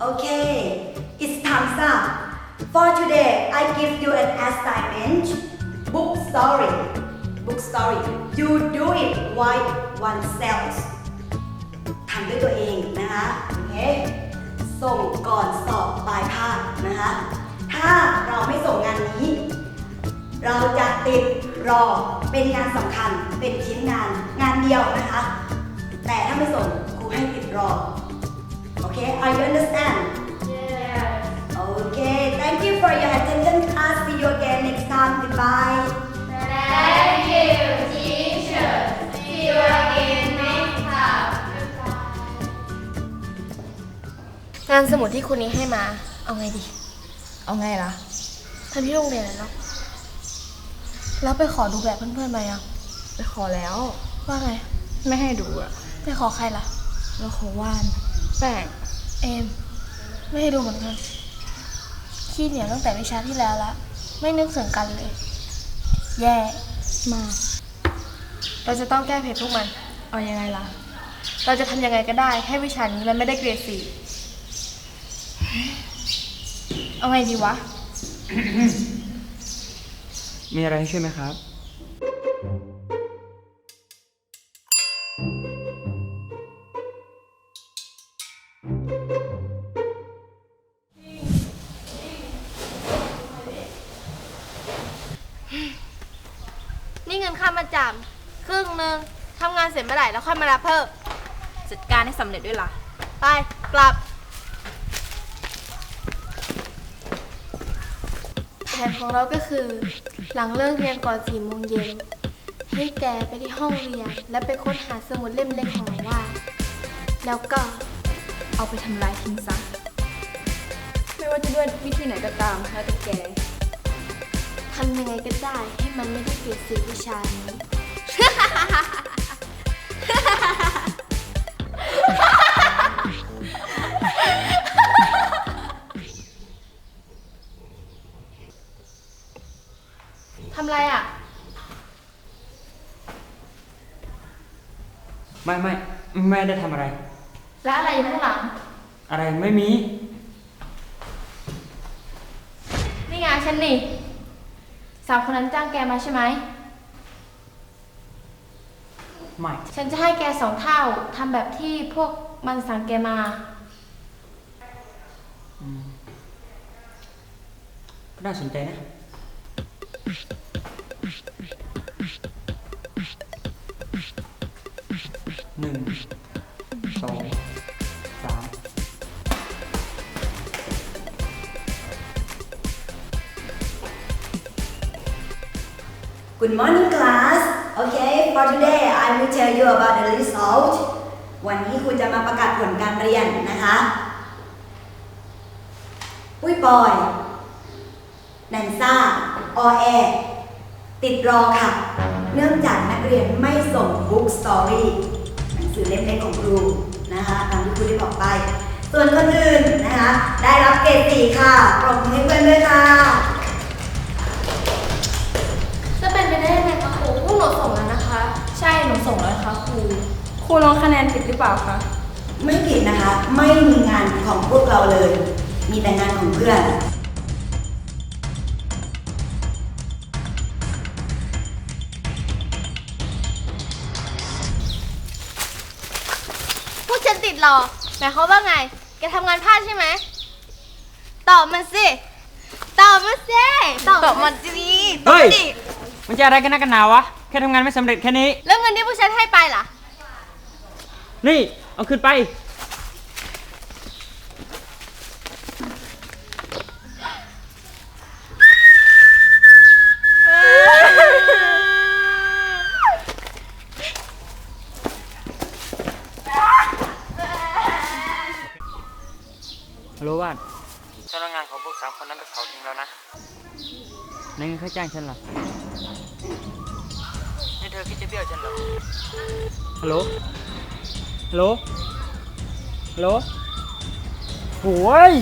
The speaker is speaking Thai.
Okay, it's time's up. For today, I give you an assignment. Book story. Book story. You do it by oneself. ทำด้วยตัวเองนะคะ โอเค ส่งก่อนสอบปลายภาคนะคะ ถ้าเราไม่ส่งงานนี้ เราจะติดรอ เป็นงานสำคัญ เป็นชิ้นงาน งานเดียวนะคะ แต่ถ้าไม่ส่งครูให้ติดรอ โอเค Are you understand Okay thank you for your attention class see you again next time goodbye Thank you, teacher. See you again next time. งานสมุดที่คุณนี้ให้มา เอาไงดีเอาไงล่ะ ทำที่โรงเรียนอะเนาะแล้วไปขอดูแบบเพื่อนๆมายังไปขอแล้ว ว่าไง ไม่ให้ดูอะไปขอใครล่ะ แล้วขอว่าน แป้ง เอมไม่ให้ดูเหมือนกันขี้เหนียวตั้งแต่วิชาที่แล้วละไม่นึกถึงกันเลย แย่มากเราจะต้องแก้เผ็ดพวกมัน เอาอยังไงล่ะ เราจะทำยังไงก็ได้ ให้วิชานี้มันไม่ได้เกรดสี่เอาไงดีวะ มีอะไรให้ช่วยไหมครับ นี่เงินค่ามาจำครึ่งหนึ่งทำงานเสร็จเมื่อไหร่แล้วค่อยมารับเพิ่มจัดการให้สำเร็จด้วยล่ะ ไปกลับแผนของเราก็คือ หลังเลิกเรียนก่อนสี่โมงเย็นให้แกไปที่ห้องเรียน และไปค้นหาสมุดเล่มเล็กของว่า แล้วก็เอาไปทำลายทิ้งซะไม่ว่าจะด้วยวิธีไหนก็ตามแล้วแต่แก ทำยังไงก็ได้ให้มันไม่ได้ เกรดสีวิชานี้ ทำไรอะ ไม่ไม่ไม่ได้ทำอะไร แล้วอะไรอยู่ข้างหลัง อะไรไม่มี นี่ไงฉันนี่ สาวคนนั้นจ้างแกมาใช่ไหม ไม่ ฉันจะให้แกสองเท่าทำแบบที่พวกมันสั่งแกมา ก็น่าสนใจนะ Good morning class Okay for today I will tell you about the result วันนี้ครูจะมาประกาศผลการเรียนนะคะปุ้ยปอยแนนซ่าออแอติดรอค่ะ เนื่องจากนักเรียนไม่ส่งบุ๊กสตอรี่หนังสือเล่มเล็กของครูนะคะตามที่ครูได้บอกไป ส่วนคนอื่นนะคะ ได้รับเกรดสี่ค่ะปรบมือให้เพื่อนด้วยค่ะ คะครูพวกหนูส่งแล้วนะคะ ใช่หนูส่งแล้วค่ะครูครูลงคะแนนผิดหรือเปล่าคะไม่ผิดนะคะ ไม่มีงานของพวกเราเลย มีแต่งานของเพื่อน พวกฉันติดรอหมายความว่าไง แกทำงานพลาดใช่ไหม ตอบมันสิ ตอบมันสิ ตอบมันสิ เฮ้ย มันจะอะไรกันนักกันหนาวะ แค่ทำงานไม่สำเร็จแค่นี้ แล้วเงินที่พวกฉันให้ไปล่ะ นี่ เอาขึ้นไป ฮัลโหลวาดฉันเอางานของพวกสามคนนั้นไปเผาทิ้งแล้วนะในเงินค่าจ้างฉันเหรอนี่เธ อคิดจะเบี้ยวฉันเหรอฮัลโหล ฮัลโหล ฮัลโหลโอ้ย